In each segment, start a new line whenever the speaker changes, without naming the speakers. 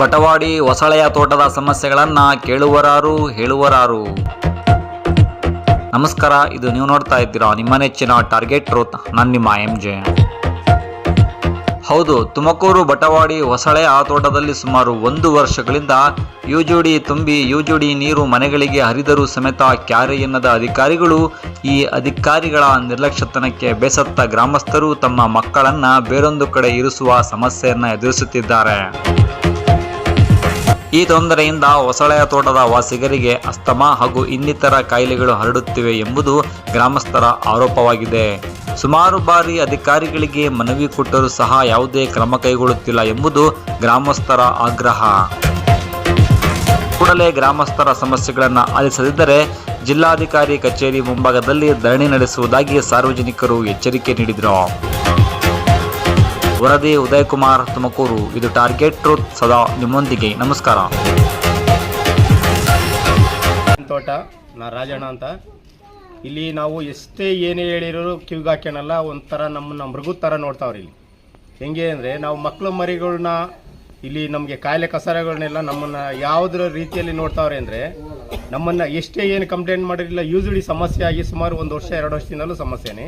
ಬಟವಾಡಿ ಹೊಸಳೆಯ ತೋಟದ ಸಮಸ್ಯೆಗಳನ್ನು ಕೇಳುವರಾರು, ಹೇಳುವರಾರು. ನಮಸ್ಕಾರ, ಇದು ನೀವು ನೋಡ್ತಾ ಇದ್ದೀರಾ ನಿಮ್ಮ ನೆಚ್ಚಿನ ಟಾರ್ಗೆಟ್ ರೋತ್ ನಾನು ನಿಮ್ಮ ಎಂ ಜೆ ಹೌದು, ತುಮಕೂರು ಬಟವಾಡಿ ಹೊಸಳೆಯ ತೋಟದಲ್ಲಿ ಸುಮಾರು ಒಂದು ವರ್ಷಗಳಿಂದ ಯುಜುಡಿ ತುಂಬಿ ಯುಜುಡಿ ನೀರು ಮನೆಗಳಿಗೆ ಹರಿದರೂ ಸಮೇತ ಕ್ಯಾರೆ ಎನ್ನದ ಅಧಿಕಾರಿಗಳು ಈ ಅಧಿಕಾರಿಗಳ ನಿರ್ಲಕ್ಷ್ಯತನಕ್ಕೆ ಬೇಸತ್ತ ಗ್ರಾಮಸ್ಥರು ತಮ್ಮ ಮಕ್ಕಳನ್ನು ಬೇರೊಂದು ಕಡೆ ಇರಿಸುವ ಸಮಸ್ಯೆಯನ್ನು ಎದುರಿಸುತ್ತಿದ್ದಾರೆ. ಈ ತೊಂದರೆಯಿಂದ ಹೊಸಳೆಯ ತೋಟದ ವಾಸಿಗರಿಗೆ ಅಸ್ತಮಾ ಹಾಗೂ ಇನ್ನಿತರ ಕಾಯಿಲೆಗಳು ಹರಡುತ್ತಿವೆ ಎಂಬುದು ಗ್ರಾಮಸ್ಥರ ಆರೋಪವಾಗಿದೆ. ಸುಮಾರು ಬಾರಿ ಅಧಿಕಾರಿಗಳಿಗೆ ಮನವಿ ಕೊಟ್ಟರೂ ಸಹ ಯಾವುದೇ ಕ್ರಮ ಕೈಗೊಳ್ಳುತ್ತಿಲ್ಲ ಎಂಬುದು ಗ್ರಾಮಸ್ಥರ ಆಗ್ರಹ. ಕೂಡಲೇ ಗ್ರಾಮಸ್ಥರ ಸಮಸ್ಯೆಗಳನ್ನು ಆಲಿಸದಿದ್ದರೆ ಜಿಲ್ಲಾಧಿಕಾರಿ ಕಚೇರಿ ಮುಂಭಾಗದಲ್ಲಿ ಧರಣಿ ನಡೆಸುವುದಾಗಿ ಸಾರ್ವಜನಿಕರು ಎಚ್ಚರಿಕೆ ನೀಡಿದರು. ವರದಿ ಉದಯ್ ಕುಮಾರ್ ತುಮಕೂರು. ಇದು ಟಾರ್ಗೆಟ್ ಟ್ರೂತ್ ಸದಾ ನಿಮ್ಮೊಂದಿಗೆ. ನಮಸ್ಕಾರ.
ತೋಟ, ನಾ ರಾಜಣ್ಣ ಅಂತ. ಇಲ್ಲಿ ನಾವು ಎಷ್ಟೇ ಏನೇ ಹೇಳಿರೋ ಕಿವಿಗೆ ಹಾಕ್ಯಣಲ್ಲ ಒಂಥರ ನಮ್ಮನ್ನ ಮೃಗದ ಥರ ನೋಡ್ತಾವ್ರಿ ಇಲ್ಲಿ. ಹೆಂಗೆ ಅಂದರೆ ನಾವು ಮಕ್ಕಳು ಮರಿಗಳನ್ನ ಇಲ್ಲಿ ನಮಗೆ ಕಾಯಿಲೆ ಕಸರಗಳನ್ನೆಲ್ಲ ನಮ್ಮನ್ನು ಯಾವುದ್ರ ರೀತಿಯಲ್ಲಿ ನೋಡ್ತಾವ್ರಿ ಅಂದರೆ, ನಮ್ಮನ್ನು ಎಷ್ಟೇ ಏನು ಕಂಪ್ಲೇಂಟ್ ಮಾಡಿರಲಿಲ್ಲ ಯೂಸ್ವಲಿ ಸಮಸ್ಯೆ ಆಗಿ ಸುಮಾರು ಒಂದು ವರ್ಷ, ಎರಡು ವರ್ಷದಿಂದಲೂ ಸಮಸ್ಯೆನೇ.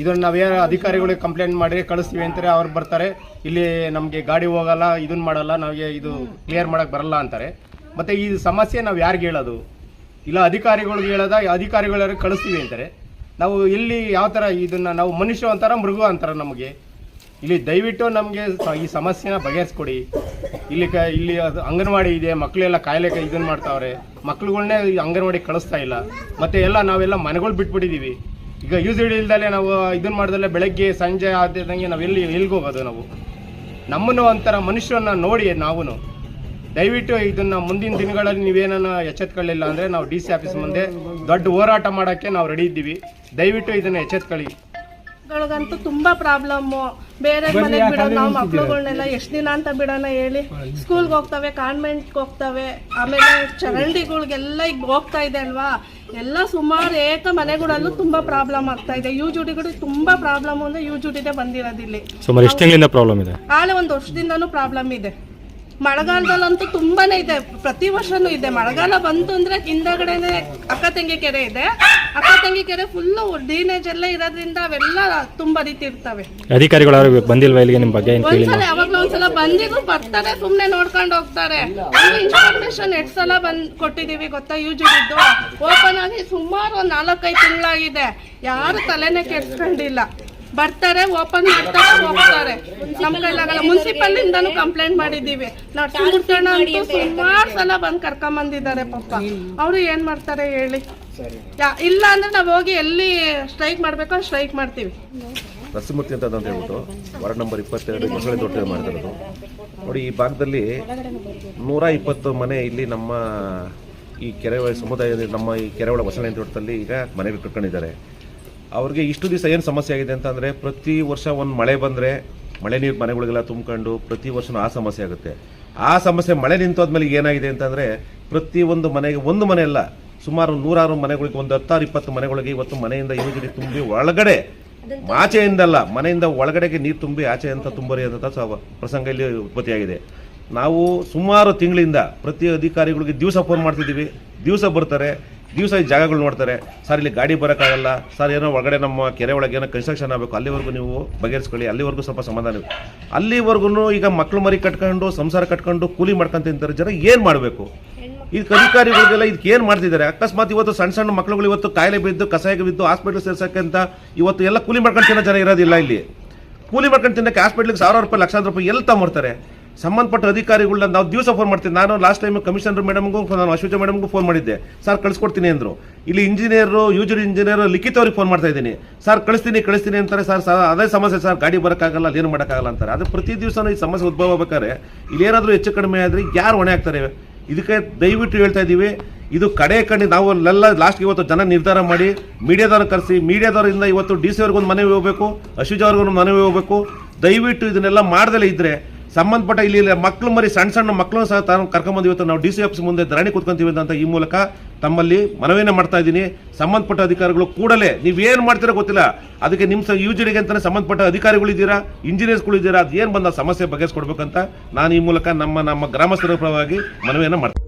ಇದನ್ನು ನಾವೇ ಅಧಿಕಾರಿಗಳಿಗೆ ಕಂಪ್ಲೇಂಟ್ ಮಾಡಿ ಕಳಿಸ್ತೀವಿ ಅಂತಾರೆ, ಅವ್ರು ಬರ್ತಾರೆ. ಇಲ್ಲಿ ನಮಗೆ ಗಾಡಿ ಹೋಗಲ್ಲ ಇದನ್ನ ಮಾಡಲ್ಲ ನಮಗೆ ಇದು ಕ್ಲಿಯರ್ ಮಾಡೋಕ್ಕೆ ಬರಲ್ಲ ಅಂತಾರೆ. ಮತ್ತು ಈ ಸಮಸ್ಯೆ ನಾವು ಯಾರಿಗೆ ಹೇಳೋದು? ಇಲ್ಲ ಅಧಿಕಾರಿಗಳಿಗೆ ಹೇಳೋದ ಅಧಿಕಾರಿಗಳು ಕಳಿಸ್ತೀವಿ ಅಂತಾರೆ. ನಾವು ಇಲ್ಲಿ ಯಾವ ಥರ ಇದನ್ನು, ನಾವು ಮನುಷ್ಯ ಅಂತಾರ ಮೃಗ ಅಂತಾರ ನಮಗೆ. ಇಲ್ಲಿ ದಯವಿಟ್ಟು ನಮಗೆ ಈ ಸಮಸ್ಯೆನ ಬಗೆಹರಿಸ್ಕೊಡಿ. ಇಲ್ಲಿ ಕ ಇಲ್ಲಿ ಅಂಗನವಾಡಿ ಇದೆ ಮಕ್ಕಳೆಲ್ಲ ಕಾಯಿಲೆ ಇದನ್ನು ಮಾಡ್ತಾವ್ರೆ. ಮಕ್ಳುಗಳ್ನೇ ಅಂಗನವಾಡಿ ಕಳಿಸ್ತಾ ಇಲ್ಲ. ಮತ್ತು ಎಲ್ಲ ನಾವೆಲ್ಲ ಮನೆಗಳು ಬಿಟ್ಬಿಟ್ಟಿದ್ದೀವಿ ಈಗ ಯೂಸ್ ಇಲ್ದಲೆ ನಾವು ಇದನ್ನ ಮಾಡ್ದಲೆ ಬೆಳಗ್ಗೆ ಸಂಜೆ ಆದಂಗೆ ನಾವು ಎಲ್ಲಿ ಎಲ್ಲಿಗೆ ಹೋಗೋದು ನಾವು? ನಮ್ಮನ್ನು ಒಂಥರ ಮನುಷ್ಯರನ್ನ ನೋಡಿ ನಾವು ದಯವಿಟ್ಟು ಇದನ್ನ ಮುಂದಿನ ದಿನಗಳಲ್ಲಿ ನೀವೇನನ್ನ ಎಚ್ಚೆತ್ಕೊಳ್ಳಿಲ್ಲ ಅಂದ್ರೆ ನಾವು ಡಿ ಸಿ ಆಫೀಸ್ ಮುಂದೆ ದೊಡ್ಡ ಹೋರಾಟ ಮಾಡೋಕ್ಕೆ ನಾವು ರೆಡಿ ಇದ್ದೀವಿ. ದಯವಿಟ್ಟು ಇದನ್ನ ಎಚ್ಚೆತ್ಕೊಳ್ಳಿ.
ಗಳಿಗಂತೂ ತುಂಬಾ ಪ್ರಾಬ್ಲಮ್ಮು ಬೇರೆ ಮನೆಗೆ ಬಿಡೋಣ ನಾವು ಮಕ್ಳುಗಳನ್ನೆಲ್ಲ ಎಷ್ಟು ದಿನ ಅಂತ ಬಿಡೋಣ ಹೇಳಿ. ಸ್ಕೂಲ್ಗೆ ಹೋಗ್ತವೆ ಕಾನ್ವೆಂಟ್ಗೆ ಹೋಗ್ತವೆ. ಆಮೇಲೆ ಚರಂಡಿಗಳಿಗೆಲ್ಲ ಈಗ ಹೋಗ್ತಾ ಇದೆ ಅಲ್ವಾ? ಎಲ್ಲ ಸುಮಾರು ಏಕ ಮನೆಗಳಲ್ಲೂ ತುಂಬಾ ಪ್ರಾಬ್ಲಮ್ ಆಗ್ತಾ ಇದೆ. ಯು ಜುಡಿಗಳು ತುಂಬಾ ಪ್ರಾಬ್ಲಮ್ ಅಂದ್ರೆ ಯು ಜುಡಿದೆ ಬಂದಿರೋದಿಲ್ಲಿ.
ಸುಮಾರು ಎಷ್ಟು ತಿಂಗಳಿಂದ ಪ್ರಾಬ್ಲಮ್ ಇದೆ?
ಆಳೆ ಒಂದು ವರ್ಷದಿಂದನೂ ಪ್ರಾಬ್ಲಮ್ ಇದೆ. ಮಳೆಗಾಲದಲ್ಲಂತೂ ತುಂಬಾನೇ ಇದೆ. ಪ್ರತಿ ವರ್ಷನೂ ಇದೆ. ಮಳೆಗಾಲ ಬಂತು ಅಂದ್ರೆ ಹಿಂದಗಡೆನೆ ಅಕ್ಕ ತಂಗಿ ಕೆರೆ ಇದೆ. ಅಕ್ಕ ತಂಗಿ ಕೆರೆ ಫುಲ್ಲು ಡ್ರೈನೇಜ್ ಎಲ್ಲ ಇರೋದ್ರಿಂದ ಅವೆಲ್ಲ ತುಂಬಾ ರೀತಿ ಇರ್ತವೆ.
ಅಧಿಕಾರಿಗಳು ಯಾರು ಬಂದಿಲ್ವಾ ಇಲ್ಲಿಗೆ? ನಿಮ್ಮ ಬಗ್ಗೆ ಏನು
ಒಂದ್ಸಲ ಯಾವಾಗ್ಲೂ ಒಂದ್ಸಲ ಬಂದಿದ್ರು ಬರ್ತಾರೆ ಸುಮ್ನೆ ನೋಡ್ಕೊಂಡು ಹೋಗ್ತಾರೆ. ಇನ್ಫಾರ್ಮೇಶನ್ ಎಷ್ಟ್ ಸಲ ಬಂದ್ ಕೊಟ್ಟಿದೀವಿ ಗೊತ್ತಾ ಯೂಜ್ ಇದ್ದು ಓಪನ್ ಆಗಿ ಸುಮಾರು ಒಂದ್ ನಾಲ್ಕೈದು ತಿಂಗಳಾಗಿದೆ. ಯಾರು ತಲೆನೇ ಕೆಡ್ಸ್ಕೊಂಡಿಲ್ಲ. ಬರ್ತಾರೆ, ಓಪನ್ ಮಾಡ್ತಾರೆ, ಹೋಗ್ತಾರೆ. ನಮ್ಮ ಕೈಲಾಗಲ್ಲ. ಮುನ್ಸಿಪಲ್ ಇಂದಾನು ಕಂಪ್ಲೇಂಟ್ ಮಾಡಿದೀವಿ ನರಸಿಂಹಣ್ಣ ಅಂತೂ ಸುಮಾರು ಸಲ ಬಂದ್ ಕರ್ಕೊಂಡ್ ಬಂದಿದ್ದಾರೆ ಪಾಪ. ಅವ್ರು ಏನ್ ಮಾಡ್ತಾರೆ ಹೇಳಿ. ಇಲ್ಲ ಅಂದ್ರೆ ನಾವ್ ಹೋಗಿ ಎಲ್ಲಿ ಸ್ಟ್ರೈಕ್ ಮಾಡ್ಬೇಕು ಸ್ಟ್ರೈಕ್ ಮಾಡ್ತೀವಿ.
ನರಸಿಂಹಮೂರ್ತಿ ಅಂತ ಅಂತ ಹೇಳ್ಬಿಟ್ಟು ವಾರ್ಡ್ ನಂಬರ್ ಇಪ್ಪತ್ತೆರಡು ಮೊಸಳೆ ದೊಡ್ಡ ಮಾಡಿರೋದು. ನೋಡಿ, ಈ ಭಾಗದಲ್ಲಿ ನೂರ ಇಪ್ಪತ್ತು ಮನೆ ಇಲ್ಲಿ ನಮ್ಮ ಈ ಕೆರೆ, ಸಮುದಾಯದ ನಮ್ಮ ಈ ಕೆರೆ ಒಳ ತೋಟದಲ್ಲಿ ಈಗ ಮನೆ ಕಟ್ಕೊಂಡಿದ್ದಾರೆ. ಅವ್ರಿಗೆ ಇಷ್ಟು ದಿವಸ ಏನು ಸಮಸ್ಯೆ ಆಗಿದೆ ಅಂತಂದರೆ ಪ್ರತಿ ವರ್ಷ ಒಂದು ಮಳೆ ಬಂದರೆ ಮಳೆ ನೀರು ಮನೆಗಳಿಗೆಲ್ಲ ತುಂಬ್ಕೊಂಡು ಪ್ರತಿ ವರ್ಷನೂ ಆ ಸಮಸ್ಯೆ ಆಗುತ್ತೆ. ಆ ಸಮಸ್ಯೆ ಮಳೆ ನಿಂತೋದ್ಮೇಲೆ ಏನಾಗಿದೆ ಅಂತಂದರೆ ಪ್ರತಿ ಒಂದು ಮನೆಗೆ ಒಂದು ಮನೆ ಅಲ್ಲ ಸುಮಾರು ನೂರಾರು ಮನೆಗಳಿಗೆ ಒಂದು ಹತ್ತಾರು ಇಪ್ಪತ್ತು ಮನೆಗಳಿಗೆ ಇವತ್ತು ಮನೆಯಿಂದ ಯೋಜನೆ ತುಂಬಿ ಒಳಗಡೆ ಆಚೆಯಿಂದಲ್ಲ ಮನೆಯಿಂದ ಒಳಗಡೆಗೆ ನೀರು ತುಂಬಿ ಆಚೆ ಅಂತ ತುಂಬರಿ ಅಂತ ಸ- ಪ್ರಸಂಗ ಇಲ್ಲಿ ಉತ್ಪತ್ತಿಯಾಗಿದೆ. ನಾವು ಸುಮಾರು ತಿಂಗಳಿಂದ ಪ್ರತಿ ಅಧಿಕಾರಿಗಳಿಗೆ ದಿವಸ ಫೋನ್ ಮಾಡ್ತಿದ್ದೀವಿ. ದಿವಸ ಬರ್ತಾರೆ. ದಿವಸ ಈ ಜಾಗಗಳು ನೋಡ್ತಾರೆ. ಸರ್ ಇಲ್ಲಿ ಗಾಡಿ ಬರೋಕ್ಕಾಗಲ್ಲ. ಸರ್ ಏನೋ ಒಳಗಡೆ ನಮ್ಮ ಕೆರೆ ಒಳಗೆ ಏನೋ ಕನ್ಸ್ಟ್ರಕ್ಷನ್ ಆಗಬೇಕು. ಅಲ್ಲಿವರೆಗೂ ನೀವು ಬಗೆಹರಿಸ್ಕೊಳ್ಳಿ. ಅಲ್ಲಿವರೆಗೂ ಸ್ವಲ್ಪ ಸಮಾಧಾನ. ಅಲ್ಲಿವರೆಗೂ ಈಗ ಮಕ್ಕಳು ಮರಿ ಕಟ್ಕೊಂಡು ಸಂಸಾರ ಕಟ್ಕೊಂಡು ಕೂಲಿ ಮಾಡ್ಕೊಂತ ತಿಂತಾರೆ ಜನ ಏನು ಮಾಡಬೇಕು? ಇದಕ್ಕೆ ಅಧಿಕಾರಿಗಳಿಗೆಲ್ಲ ಇದಕ್ಕೆ ಏನು ಮಾಡ್ತಿದ್ದಾರೆ? ಅಕಸ್ಮಾತ್ ಇವತ್ತು ಸಣ್ಣ ಸಣ್ಣ ಮಕ್ಕಳುಗಳು ಇವತ್ತು ಕಾಯಿಲೆ ಬಿದ್ದು ಕಸಾಯ ಬಿದ್ದು ಹಾಸ್ಪಿಟ್ಲ್ ಸೇರ್ಸೋಕ್ಕಿಂತ ಇವತ್ತು ಎಲ್ಲ ಕೂಲಿ ಮಾಡ್ಕೊಂಡು ತಿನ್ನೋ ಜನ ಇರೋದಿಲ್ಲ ಇಲ್ಲಿ. ಕೂಲಿ ಮಾಡ್ಕೊಂಡು ತಿನ್ನೋಕ್ಕೆ ಹಾಸ್ಪಿಟ್ಲಿಗೆ ಸಾವಿರ ರೂಪಾಯಿ ಲಕ್ಷಾಂತರ ರೂಪಾಯಿ ಎಲ್ಲಿ ತಗೊಂಬರ್ತಾರೆ? ಸಂಬಂಧಪಟ್ಟ ಅಧಿಕಾರಿಗಳನ್ನ ನಾವು ದಿವಸ ಫೋನ್ ಮಾಡ್ತೀವಿ. ನಾನು ಲಾಸ್ಟ್ ಟೈಮ್ ಕಮಿಷನರ್ ಮೇಡಮ್ಗೂ ನಾನು ಅಶ್ವಜ ಮೇಡಮ್ಗೂ ಫೋನ್ ಮಾಡಿದ್ದೆ. ಸರ್ ಕಳಿಸ್ಕೊಡ್ತೀನಿ, ಅಂದರು. ಇಲ್ಲಿ ಇಂಜಿನಿಯರು ಯೂಜರ್ ಇಂಜಿನಿಯರ್ ಲಿಖಿತವ್ರಿಗೆ ಫೋನ್ ಮಾಡ್ತಾ ಇದ್ದೀನಿ. ಸರ್ ಕಳಿಸ್ತೀನಿ ಕಳಿಸ್ತೀನಿ, ಅಂತಾರೆ. ಸರ್ ಅದೇ ಸಮಸ್ಯೆ ಸರ್ ಗಾಡಿ ಬರೋಕ್ಕಾಗಲ್ಲ ಅದೇನು ಮಾಡೋಕ್ಕಾಗಲ್ಲ, ಅಂತಾರೆ. ಅದು ಪ್ರತಿ ದಿವಸನೂ ಈ ಸಮಸ್ಯೆ ಉದ್ಭವ ಆಗ್ಬೇಕಾದ್ರೆ, ಇಲ್ಲಿ ಏನಾದರೂ ಹೆಚ್ಚು ಕಡಿಮೆ ಆದರೆ ಯಾರು ಹೊಣೆ ಆಗ್ತಾರೆ? ಇದಕ್ಕೆ ದಯವಿಟ್ಟು ಹೇಳ್ತಾ ಇದ್ದೀವಿ. ಇದು ಕಡೆ ಕಂಡು ನಾವು ಎಲ್ಲ ಲಾಸ್ಟ್ ಇವತ್ತು ಜನ ನಿರ್ಧಾರ ಮಾಡಿ, ಮೀಡಿಯಾದವ್ರನ್ನ ಕರೆಸಿ, ಮೀಡಿಯಾದವರಿಂದ ಇವತ್ತು ಡಿ ಸಿ ಅವ್ರಿಗೊಂದು ಮನವಿ ಹೋಗಬೇಕು ಅಶುಜ್ ಅವ್ರಿಗೊಂದು ಮನವಿ ಹೋಗಬೇಕು. ದಯವಿಟ್ಟು ಇದನ್ನೆಲ್ಲ ಮಾಡ್ದಲೇ ಇದ್ರೆ ಸಂಬಂಧಪಟ್ಟ ಇಲ್ಲಿ ಮಕ್ಕಳು ಮರಿ ಸಣ್ಣ ಸಣ್ಣ ಮಕ್ಕಳು ಸಹ ತಾನು ಕರ್ಕೊಂಬಂದು ಇವತ್ತು ನಾವು ಡಿ ಸಿ ಆಫೀಸ್ ಮುಂದೆ ಧರಣಿ ಕೂತ್ಕೊಂತೀವಿ ಅಂತ ಈ ಮೂಲಕ ತಮ್ಮಲ್ಲಿ ಮನವಿಯನ್ನು ಮಾಡ್ತಾ ಇದ್ದೀನಿ. ಸಂಬಂಧಪಟ್ಟ ಅಧಿಕಾರಿಗಳು ಕೂಡಲೇ, ನೀವೇನು ಮಾಡ್ತೀರೋ ಗೊತ್ತಿಲ್ಲ. ಅದಕ್ಕೆ ನಿಮ್ಮ ಯು ಜಿ ಸಂಬಂಧಪಟ್ಟ ಅಂತಲೇ ಸಂಬಂಧಪಟ್ಟ ಅಧಿಕಾರಿಗಳಿದ್ದೀರಾ ಇಂಜಿನಿಯರ್ಸ್ಗಳಿದ್ದೀರಾ ಅದು ಏನು ಬಂದ ಸಮಸ್ಯೆ ಬಗೆಹರಿಸ್ಕೊಡ್ಬೇಕಂತ ನಾನು ಈ ಮೂಲಕ ನಮ್ಮ ನಮ್ಮ ಗ್ರಾಮಸ್ಥರ ಪರವಾಗಿ ಮನವಿಯನ್ನು ಮಾಡ್ತೀನಿ